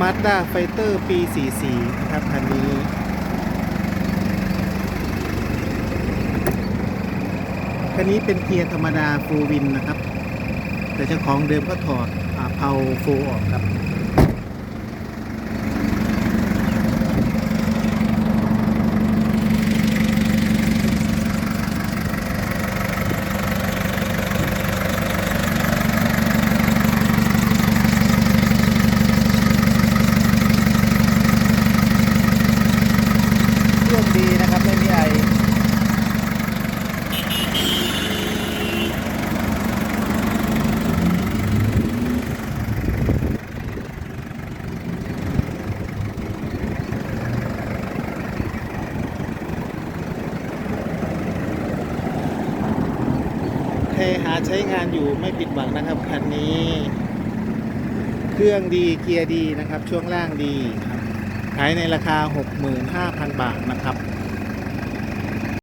Mazda Fighter ปี 44 นะครับคันนี้คันนี้เป็นเกียร์ธรรมดาฟูวินนะครับ แต่เจ้าของเดิมก็ถอดอเพาโฟออกครับ เครื่องดีนะครับ ไม่มีไอ ใครหาใช้งานอยู่ไม่ผิดหวังนะครับคันนี้ เครื่องดีเกียร์ดีนะครับ ช่วงล่างดีครับขายในราคา 65,000 บาทนะครับ